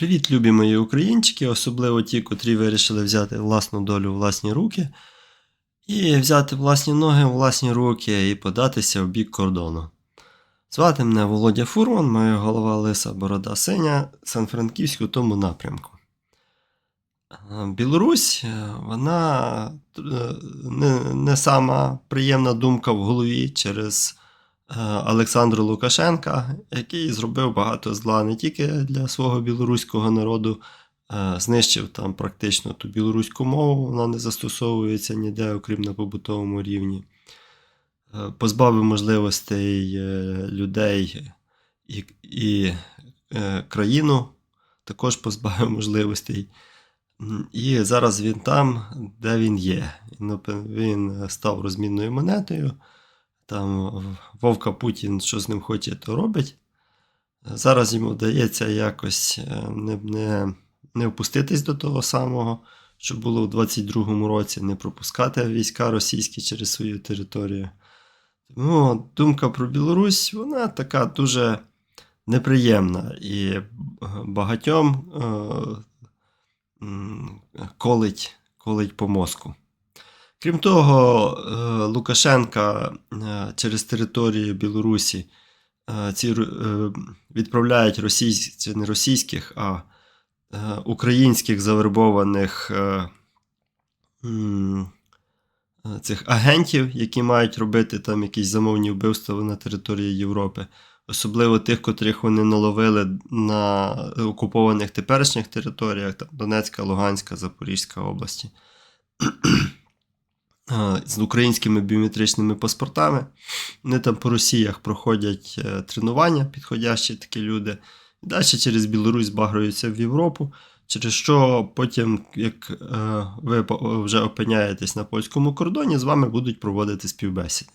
Привіт, любі мої українчики, особливо ті, котрі вирішили взяти власну долю у власні руки і взяти власні ноги у власні руки і податися в бік кордону. Звати мене Володя Фурман, моя голова Лиса Борода Синя, Сан-Франківську тому напрямку. Білорусь, е, вона е, не, не сама приємна думка в голові через е, Олександра Лукашенка, який зробив багато зла не тільки для свого білоруського народу, е, знищив там практично ту білоруську мову, вона не застосовується ніде, окрім на побутовому рівні. Е, Позбавив можливостей людей і, і країну, також позбавив можливостей. І зараз він там, де він є. Він став розмінною монетою. Там Вовка Путін, що з ним хоче, то робить. Зараз йому вдається якось е, не, не, не опуститись до того самого, що було у 22-му році, не пропускати війська російські через свою територію. Тому думка про Білорусь, вона така дуже неприємна і е, багатьом е, колить, колить по мозку. Крім того, е, Лукашенка е, через територію Білорусі е, ці відправляють російсь... не російських, а українських завербованих цих агентів, які мають робити там якісь замовні вбивства на території Європи. Особливо тих, котрих вони наловили на окупованих теперішніх територіях, там Донецька, Луганська, Запорізька області з українськими біометричними паспортами. Вони там по Росіях проходять е, тренування, підходящі такі люди. Далі через Білорусь багруються в Європу, через що потім, як е, ви вже опиняєтесь на польському кордоні, з вами будуть проводити співбесіди.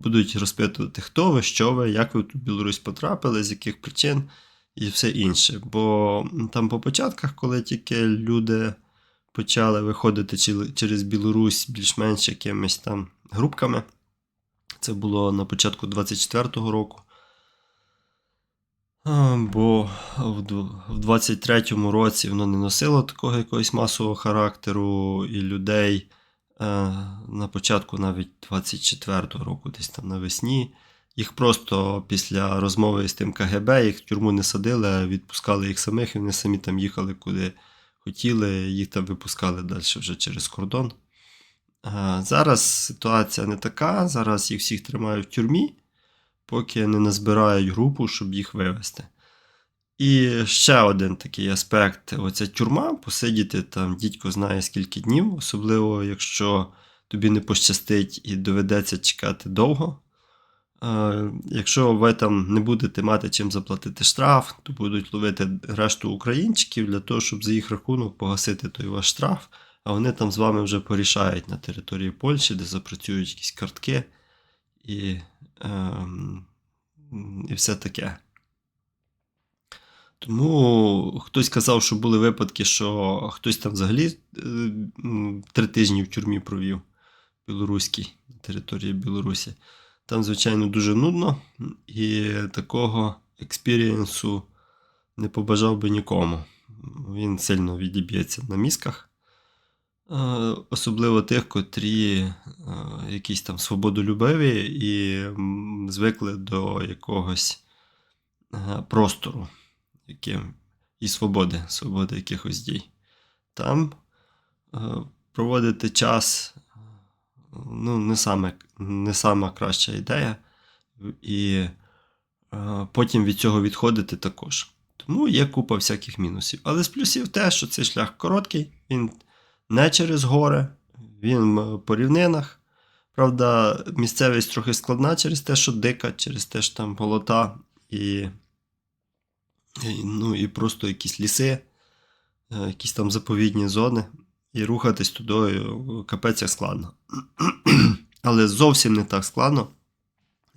Будуть розпитувати, хто ви, що ви, як ви в Білорусь потрапили, з яких причин і все інше. Бо там по початках, коли тільки люди почали виходити через Білорусь більш-менш якимись там групками. Це було на початку 24-го року. Бо в дв- 23-му році воно не носило такого якогось масового характеру, і людей е, на початку навіть 24-го року, десь там навесні, їх просто після розмови з тим КГБ їх в тюрму не садили, а відпускали їх самих, і вони самі там їхали куди хотіли, їх там випускали далі вже через кордон. Зараз ситуація не така. Зараз їх всіх тримають в тюрмі, поки не назбирають групу, щоб їх вивезти. І ще один такий аспект: оця тюрма, посидіти там дідько знає скільки днів, особливо якщо тобі не пощастить і доведеться чекати довго. Е, Якщо ви там не будете мати чим заплатити штраф, то будуть ловити решту українчиків для того, щоб за їх рахунок погасити той ваш штраф, а вони там з вами вже порішають на території Польщі, де запрацюють якісь картки і, ем, і все таке. Тому хтось казав, що були випадки, що хтось там взагалі е, три тижні в тюрмі провів білоруській на території Білорусі. Там, звичайно, дуже нудно, і такого експірієнсу не побажав би нікому. Він сильно відіб'ється на мізках. Е, Особливо тих, котрі е, якісь там свободолюбиві і звикли до якогось е, простору яким, і свободи, свободи якихось дій. Там проводити час ну, не, саме, не сама краща ідея, і е, потім від цього відходити також. Тому є купа всяких мінусів. Але з плюсів те, що цей шлях короткий, він не через гори, він по рівнинах. Правда, місцевість трохи складна через те, що дика, через те, що там болота і, і, ну, і просто якісь ліси, е, якісь там заповідні зони. І рухатись туди капець як складно. Але зовсім не так складно,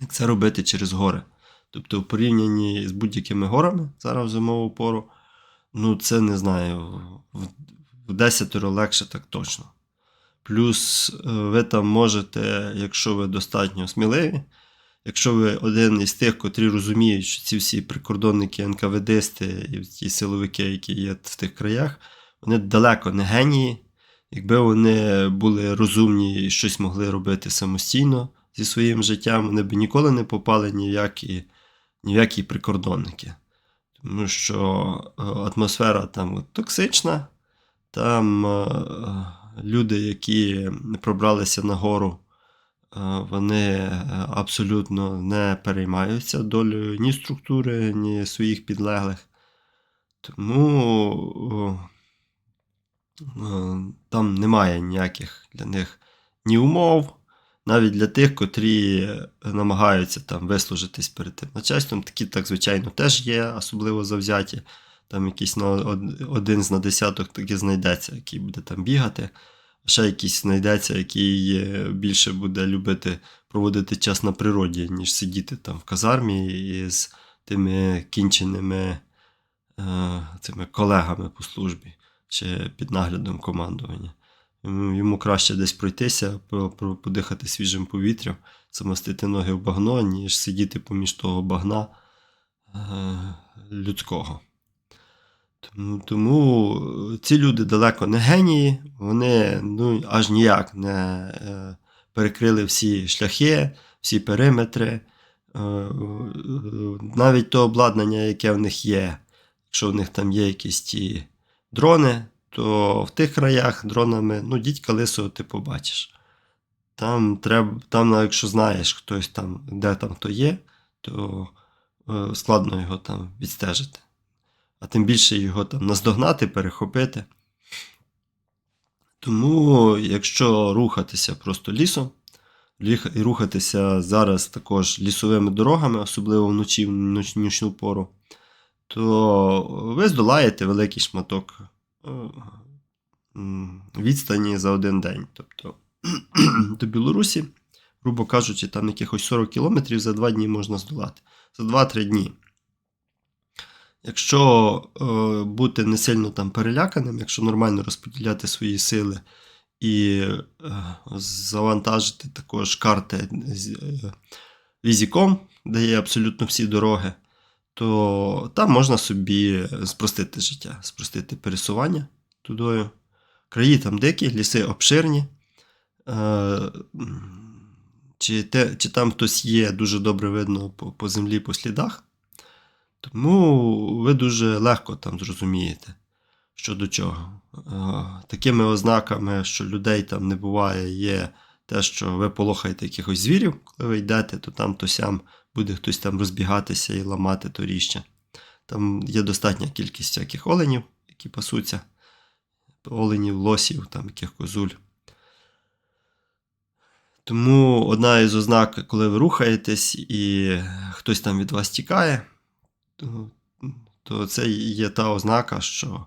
як це робити через гори. Тобто, в порівнянні з будь-якими горами зараз в зимову пору, ну це не знаю, в, в десятеро легше так точно. Плюс е, ви там можете, якщо ви достатньо сміливі, якщо ви один із тих, котрі розуміють, що ці всі прикордонники, НКВДисти і ті силовики, які є в тих краях, вони далеко не генії. Якби вони були розумні і щось могли робити самостійно зі своїм життям, вони б ніколи не попали ні в які, ні в які прикордонники. Тому що е, атмосфера там токсична, там е, люди, які пробралися на гору, е, вони абсолютно не переймаються долею ні структури, ні своїх підлеглих. Тому там немає ніяких для них ні умов, навіть для тих, котрі намагаються там вислужитись перед тим начальством. Такі, так, звичайно, теж є, особливо завзяті. Там якийсь на один з на десяток таки знайдеться, який буде там бігати. Ще якийсь знайдеться, який е, більше буде любити проводити час на природі, ніж сидіти там в казармі із тими кінченими е, цими колегами по службі чи під наглядом командування. Йому, краще десь пройтися, про- про- подихати свіжим повітрям, замостити ноги в багно, ніж сидіти поміж того багна е, людського. Тому, тому ці люди далеко не генії, вони ну, аж ніяк не е, перекрили всі шляхи, всі периметри. Е, е, навіть то обладнання, яке в них є, якщо в них там є якісь ті дрони, то в тих краях дронами, ну, дідька лисого ти побачиш. Там треба, там, якщо знаєш хтось там, де там хто є, то е, складно його там відстежити. А тим більше його там наздогнати, перехопити. Тому, якщо рухатися просто лісом, і рухатися зараз також лісовими дорогами, особливо вночі, в нічну пору, то ви здолаєте великий шматок е, відстані за один день. Тобто до Білорусі, грубо кажучи, там якихось 40 кілометрів за два дні можна здолати. За 2-3 дні. Якщо е, бути не сильно там переляканим, якщо нормально розподіляти свої сили і е, завантажити також карти з е, візіком, де є абсолютно всі дороги, то там можна собі спростити життя, спростити пересування тудою. Краї там дикі, ліси обширні. Е, чи, те, чи там хтось є, дуже добре видно по, по землі, по слідах. Тому ви дуже легко там зрозумієте, що до чого. Е, Такими ознаками, що людей там не буває, є те, що ви полохаєте якихось звірів, коли ви йдете, то там то сям буде хтось там розбігатися і ламати то ріще. Там є достатня кількість всяких оленів, які пасуться, оленів, лосів, там яких козуль. Тому одна із ознак, коли ви рухаєтесь і хтось там від вас тікає, то, то це є та ознака, що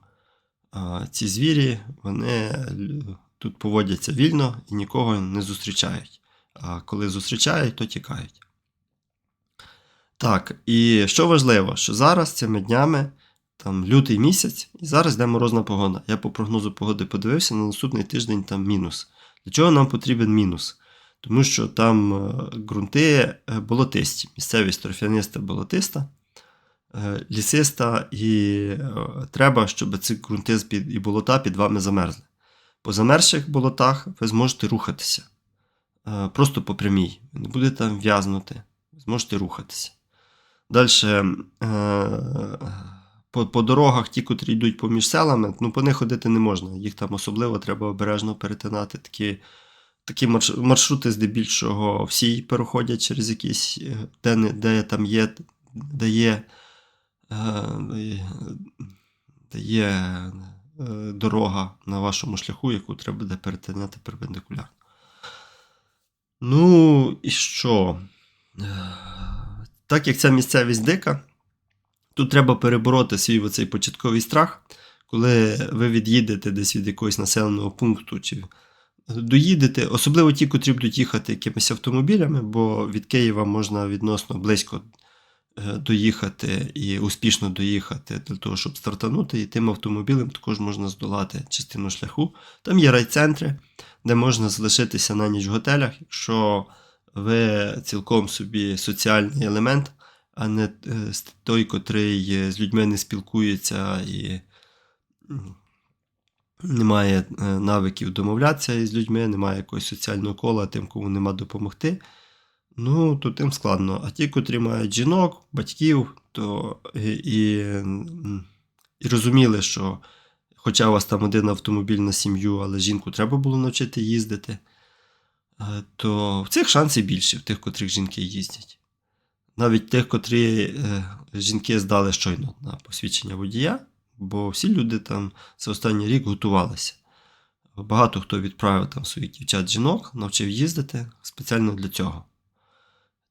а, ці звірі вони тут поводяться вільно і нікого не зустрічають. А коли зустрічають, то тікають. Так, і що важливо, що зараз цими днями, там лютий місяць, і зараз йде морозна погода. Я по прогнозу погоди подивився, на наступний тиждень там мінус. Для чого нам потрібен мінус? Тому що там е, ґрунти е, болотисті, місцевість торфяниста болотиста, е, лісиста, і треба, щоб ці ґрунти і болота під вами замерзли. По замерзших болотах ви зможете рухатися. Просто по прямій. Не будете там в'язнути, зможете рухатися. Далі, по, по дорогах, ті, котрі йдуть поміж селами, ну, по них ходити не можна. Їх там особливо треба обережно перетинати. Такі, такі маршрути, здебільшого, всі переходять через якісь, е, де, де там є, де є, е, де є е, дорога на вашому шляху, яку треба буде перетинати перпендикулярно. Ну, і що? Так як ця місцевість дика, тут треба перебороти свій оцей початковий страх, коли ви від'їдете десь від якогось населеного пункту, чи доїдете, особливо ті, котрі будуть їхати якимись автомобілями, бо від Києва можна відносно близько е, доїхати і успішно доїхати для того, щоб стартанути, і тим автомобілем також можна здолати частину шляху. Там є райцентри, де можна залишитися на ніч в готелях, якщо ви цілком собі соціальний елемент, а не е, той, котрий е, з людьми не спілкується і не має е, навиків домовлятися із людьми, немає якогось соціального кола, тим, кому нема допомогти. Ну, то тим складно. А ті, котрі мають жінок, батьків, то і, і, розуміли, що хоча у вас там один автомобіль на сім'ю, але жінку треба було навчити їздити, то в цих шансів більше, в тих, котрих жінки їздять. Навіть тих, котрі е, жінки здали щойно на посвідчення водія, бо всі люди там за останній рік готувалися. Багато хто відправив там своїх дівчат-жінок, навчив їздити спеціально для цього.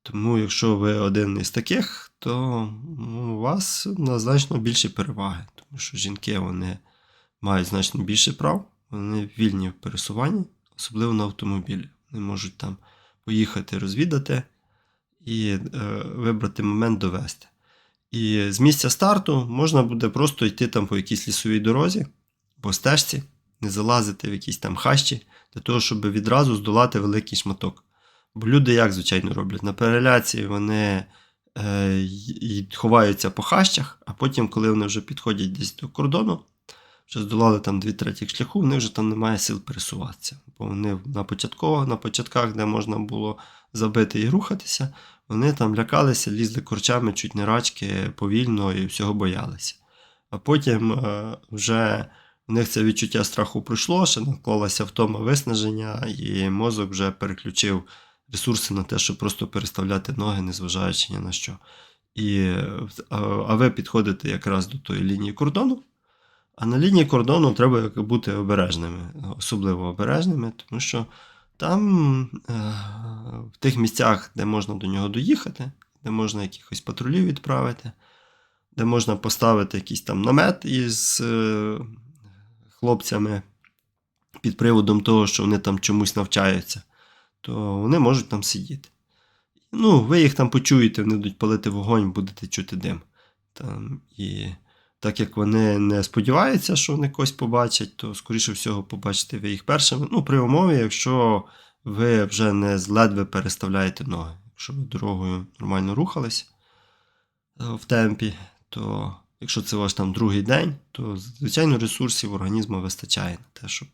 Тому, якщо ви один із таких, то ну, у вас на значно більше переваги, тому що жінки вони мають значно більше прав, вони вільні в пересуванні, особливо на автомобілі. Вони можуть там поїхати розвідати і е, вибрати момент довести. І з місця старту можна буде просто йти там по якійсь лісовій дорозі, по стежці, не залазити в якісь там хащі, для того, щоб відразу здолати великий шматок. Бо люди як, звичайно, роблять? На переляці вони е, ховаються по хащах, а потім, коли вони вже підходять десь до кордону, вже здолали там дві третіх шляху, в них вже там немає сил пересуватися. Бо вони на початкових, на початках, де можна було забити і рухатися, вони там лякалися, лізли корчами, чуть не рачки, повільно і всього боялися. А потім е, вже в них це відчуття страху пройшло, ще наклалася втома виснаження, і мозок вже переключив ресурси на те, щоб просто переставляти ноги, незважаючи ні на що. І, е, а ви підходите якраз до тої лінії кордону. А на лінії кордону треба бути обережними, особливо обережними, тому що там, е, в тих місцях, де можна до нього доїхати, де можна якихось патрулів відправити, де можна поставити якийсь там намет із е, хлопцями під приводом того, що вони там чомусь навчаються, то вони можуть там сидіти. Ну, ви їх там почуєте, вони будуть палити вогонь, будете чути дим. Там, і так як вони не сподіваються, що вони когось побачать, то, скоріше всього, побачите ви їх першими. Ну, при умові, якщо ви вже не ледве переставляєте ноги. Якщо ви дорогою нормально рухались е, в темпі, то якщо це ваш там другий день, то звичайно ресурсів організму вистачає на те, щоб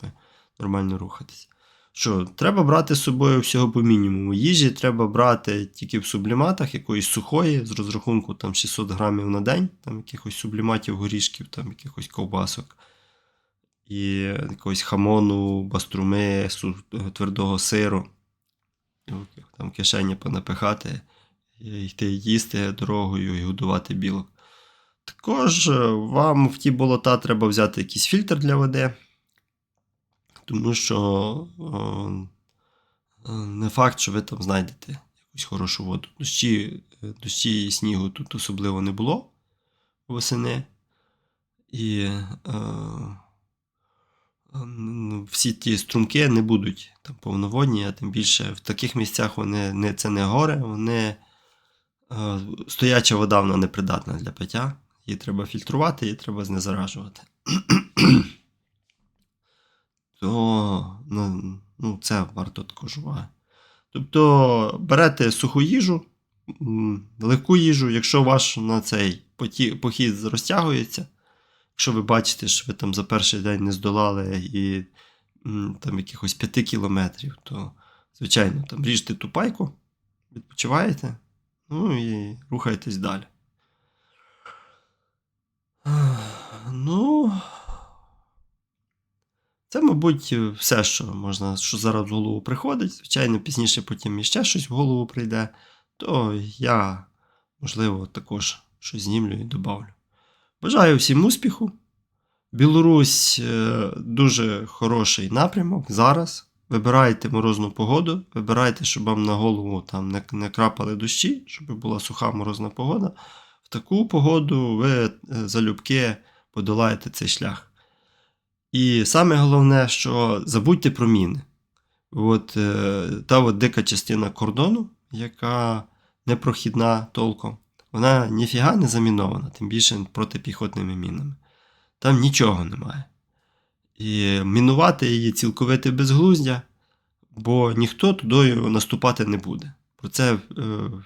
нормально рухатись. Що, треба брати з собою всього по мінімуму. Їжі треба брати тільки в субліматах, якоїсь сухої, з розрахунку там 600 грамів на день, там якихось субліматів, горішків, там якихось ковбасок, і якогось хамону, баструми, твердого сиру. Там кишені понапихати, йти їсти дорогою і годувати білок. Також е, вам в ті болота треба взяти якийсь фільтр для води, тому що о, е, не факт, що ви там знайдете якусь хорошу воду. Дощі, е, дощі і снігу тут особливо не було восени. І е, е, всі ті струмки не будуть там повноводні, а тим більше в таких місцях вони не, це не гори, вони е, стояча вода вона непридатна для пиття. Її треба фільтрувати, її треба знезаражувати. То ну, ну, це варто також уваги. Тобто берете суху їжу, легку їжу, якщо ваш на цей похід розтягується, якщо ви бачите, що ви там за перший день не здолали і там якихось 5 кілометрів, то, звичайно, там ріжте ту пайку, відпочиваєте, ну і рухайтесь далі. Ну, це, мабуть, все, що можна, що зараз в голову приходить. Звичайно, пізніше потім іще щось в голову прийде, то я, можливо, також щось знімлю і добавлю. Бажаю всім успіху. Білорусь е, дуже хороший напрямок зараз. Вибирайте морозну погоду, вибирайте, щоб вам на голову там не, не крапали дощі, щоб була суха морозна погода. В таку погоду ви е, залюбки подолаєте цей шлях. І саме головне, що забудьте про міни. От е, та от дика частина кордону, яка непрохідна толком, вона ніфіга не замінована, тим більше протипіхотними мінами. Там нічого немає. І мінувати її цілковите безглуздя, бо ніхто туди наступати не буде. Про це е,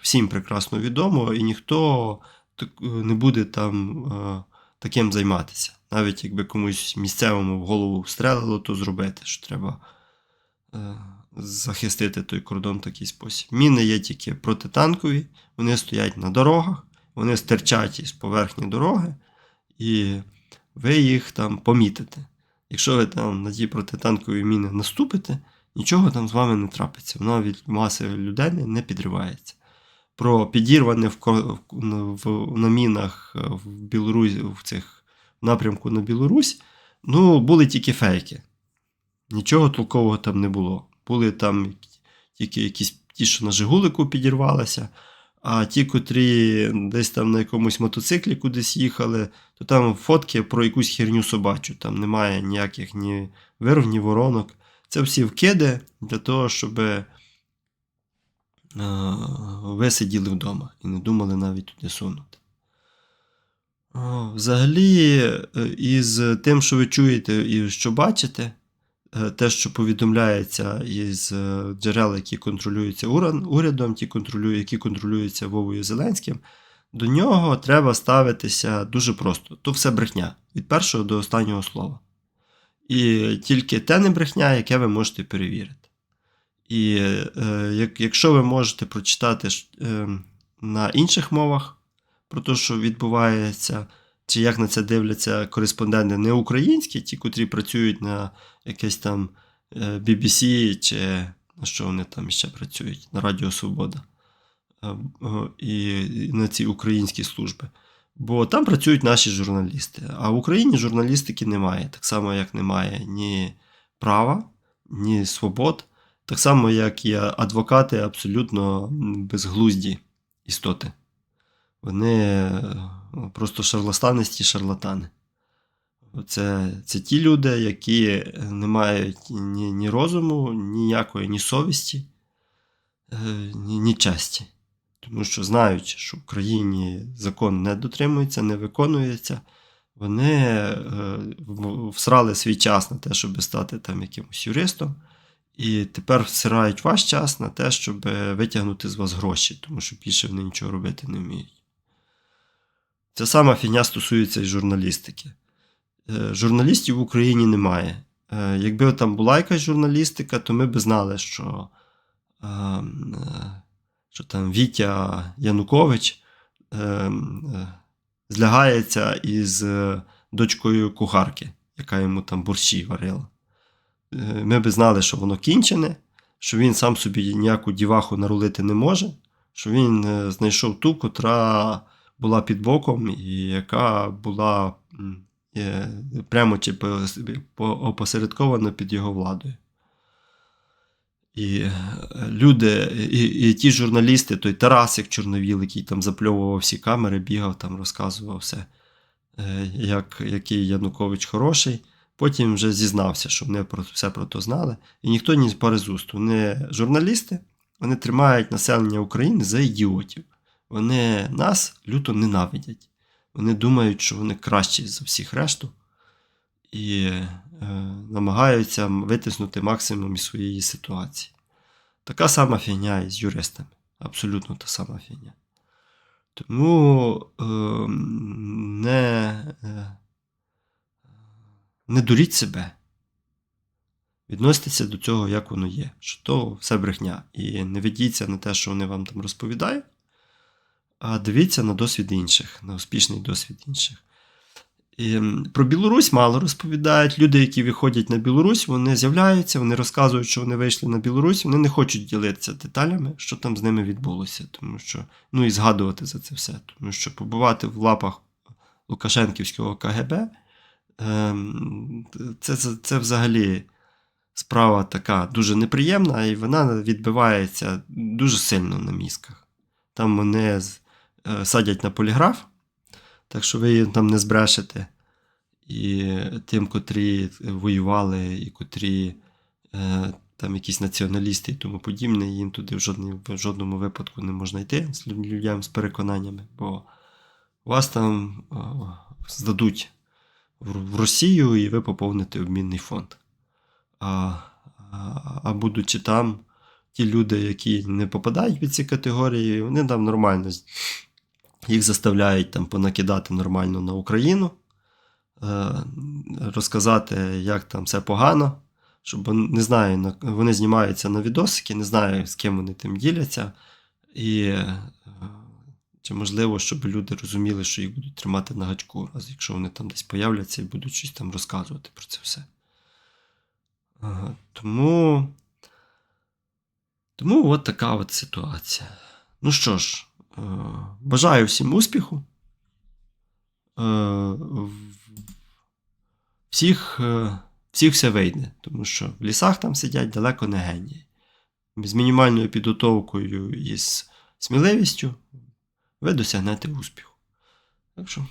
всім прекрасно відомо, і ніхто е, не буде там таким займатися. Навіть якби комусь місцевому в голову встрелило, то зробити, що треба е, захистити той кордон в такий спосіб. Міни є тільки протитанкові, вони стоять на дорогах, вони стирчать із поверхні дороги, і ви їх там помітите. Якщо ви там на ті протитанкові міни наступите, нічого там з вами не трапиться. Воно від маси людей не підривається. Про підірване в, в, в, на мінах е, в Білорусі, в цих напрямку на Білорусь, ну, були тільки фейки. Нічого толкового там не було. Були там тільки якісь ті, що на Жигулику підірвалися, а ті, котрі десь там на якомусь мотоциклі кудись їхали, то там фотки про якусь херню собачу. Там немає ніяких ні вирв, ні воронок. Це всі вкиди для того, щоб ви сиділи вдома і не думали навіть туди сунути. Взагалі, е, із тим, що ви чуєте і що бачите, е, те, що повідомляється із е, джерел, які контролюються урядом, ті, які контролюються Вовою Зеленським, до нього треба ставитися дуже просто. То все брехня від першого до останнього слова. І тільки те не брехня, яке ви можете перевірити. І е, якщо ви можете прочитати е, на інших мовах про те, що відбувається, чи як на це дивляться кореспонденти не українські, ті, котрі працюють на якесь там е, BBC, чи на що вони там ще працюють, на Радіо Свобода е, е, і на ці українські служби. Бо там працюють наші журналісти. А в Україні журналістики немає. Так само, як немає ні права, ні свобод, так само, як і адвокати абсолютно безглузді істоти. Вони е, просто шарлатанисті шарлатани. Це, це ті люди, які не мають ні, ні розуму, ніякої ні совісті, е, ні, ні честі. Тому що знаючи, що в країні закон не дотримується, не виконується, вони е, всрали свій час на те, щоб стати там якимось юристом, і тепер всирають ваш час на те, щоб витягнути з вас гроші, тому що більше вони нічого робити не вміють. Ця сама фігня стосується і журналістики. Е, Журналістів в Україні немає. Е, Якби там була якась журналістика, то ми б знали, що, е, е, що там Вітя Янукович е, е, злягається із е, дочкою кухарки, яка йому там борщі варила. Е, Ми б знали, що воно кінчене, що він сам собі ніяку діваху нарулити не може, що він е, знайшов ту, котра була під боком, і яка була прямо чи по- по- опосередковано під його владою. І е, люди, і, і ті журналісти, той Тарасик Чорновіл, який там запльовував всі камери, бігав там, розказував все, як, який Янукович хороший. Потім вже зізнався, що вони про все про то знали. І ніхто ні з пари з уст. Вони журналісти, вони тримають населення України за ідіотів. Вони нас люто ненавидять. Вони думають, що вони кращі за всіх решту і е, намагаються витиснути максимум із своєї ситуації. Така сама фігня і з юристами. Абсолютно та сама фігня. Тому е, не, е, не дуріть себе. Відноситеся до цього, як воно є, що то все брехня. І не ведіться на те, що вони вам там розповідають, а дивіться на досвід інших, на успішний досвід інших. І про Білорусь мало розповідають. Люди, які виходять на Білорусь, вони з'являються, вони розказують, що вони вийшли на Білорусь, вони не хочуть ділитися деталями, що там з ними відбулося, тому що ну і згадувати за це все. Тому що побувати в лапах Лукашенківського КГБ це, це, це взагалі справа така дуже неприємна, і вона відбивається дуже сильно на мізках. Там вони е, садять на поліграф, так що ви там не збрешете. І тим, котрі воювали, і котрі е, там якісь націоналісти і тому подібне, їм туди в, жодній, в жодному випадку не можна йти з людям з переконаннями, бо вас там е, здадуть в, Росію, і ви поповните обмінний фонд. А, а, а будучи там, ті люди, які не попадають під ці категорії, вони там нормально їх заставляють там понакидати нормально на Україну, е, розказати, як там все погано. Щоб не знаю, вони знімаються на відосики, не знаю, з ким вони тим діляться. І е, чи можливо, щоб люди розуміли, що їх будуть тримати на гачку, раз якщо вони там десь появляться і будуть щось там розказувати про це все. Тому. Тому от така от ситуація. Ну що ж, е, бажаю всім успіху. Е, Всіх, е, всіх все вийде, тому що в лісах там сидять далеко не генії. З мінімальною підготовкою і з сміливістю ви досягнете успіху. Так що